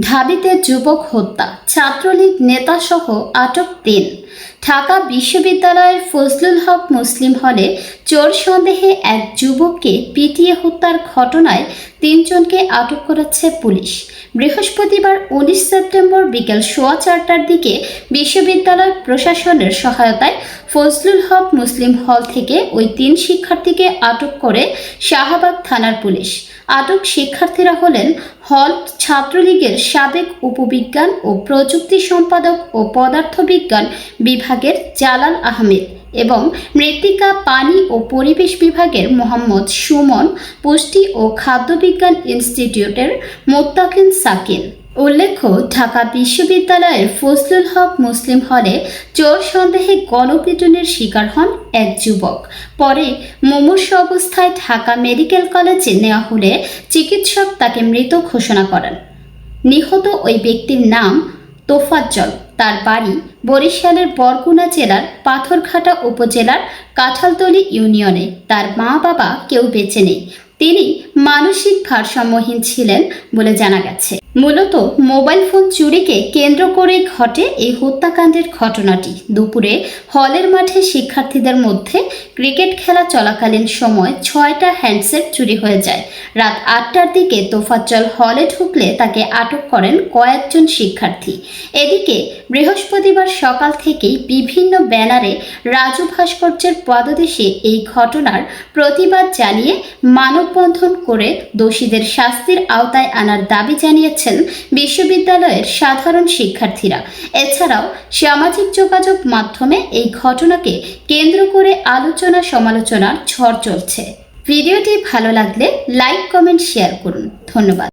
ঢাবিতে যুবক হত্যা। ছাত্রলীগ নেতাসহ আটক তিন। ঢাকা বিশ্ববিদ্যালয়ের ফজলুল হক মুসলিম হলে চোর সন্দেহে এক যুবককে পিটিয়ে হত্যার ঘটনায় তিনজনকে আটক করেছে পুলিশ। বৃহস্পতিবার উনিশ সেপ্টেম্বর বিকেল সোয়া চারটার দিকে বিশ্ববিদ্যালয় প্রশাসনের সহায়তায় ফজলুল হক মুসলিম হল থেকে ওই তিন শিক্ষার্থীকে আটক করে শাহবাগ থানার পুলিশ। আটক শিক্ষার্থীরা হলেন হল ছাত্রলীগের সাবেক উপবিজ্ঞান ও প্রযুক্তি সম্পাদক ও পদার্থবিজ্ঞান বিভাগের জালাল আহমেদ এবং মৃত্তিকা পানি ও পরিবেশ বিভাগের মোহাম্মদ সুমন, পুষ্টি ও খাদ্যবিজ্ঞান ইনস্টিটিউটের মোত্তাকিন সাকিন। উল্লেখ্য, ঢাকা বিশ্ববিদ্যালয়ের ফজলুল হক মুসলিম হলে চোর সন্দেহে গণপিটুনির শিকার হন এক যুবক। পরে মুমূর্ষ অবস্থায় ঢাকা মেডিকেল কলেজে নেওয়া হলে চিকিৎসক তাকে মৃত ঘোষণা করেন। নিহত ওই ব্যক্তির নাম তোফাজ্জল। তার বাড়ি বরিশালের বরগুনা জেলার পাথরঘাটা উপজেলার কাঁঠালতলী ইউনিয়নে। তার মা বাবা কেউ বেঁচে নেই। তিনি মানসিক ভারসাম্যহীন ছিলেন বলে জানা গেছে। মূলত মোবাইল ফোন চুরিকে কেন্দ্র করে ঘটে এই হত্যাকাণ্ডের ঘটনাটি। দুপুরে হলের মাঠে শিক্ষার্থীদের মধ্যে ক্রিকেট খেলা চলাকালীন সময় ছয়টা হ্যান্ডসেট চুরি হয়ে যায়। রাত আটটার দিকে তোফাজ্জল হলে ঢুকলে তাকে আটক করেন কয়েকজন শিক্ষার্থী। এদিকে বৃহস্পতিবার সকাল থেকেই বিভিন্ন ব্যানারে রাজু ভাস্কর্যের পদদেশে এই ঘটনার প্রতিবাদ জানিয়ে মানববন্ধন করে দোষীদের শাস্তির আওতায় আনার দাবি জানিয়েছেন বিশ্ববিদ্যালয়ের সাধারণ শিক্ষার্থীরা। এছাড়াও সামাজিক যোগাযোগ মাধ্যমে এই ঘটনাকে কেন্দ্র করে আলোচনা সমালোচনার ঝড় চলছে। ভিডিওটি ভালো লাগলে লাইক কমেন্ট শেয়ার করুন। ধন্যবাদ।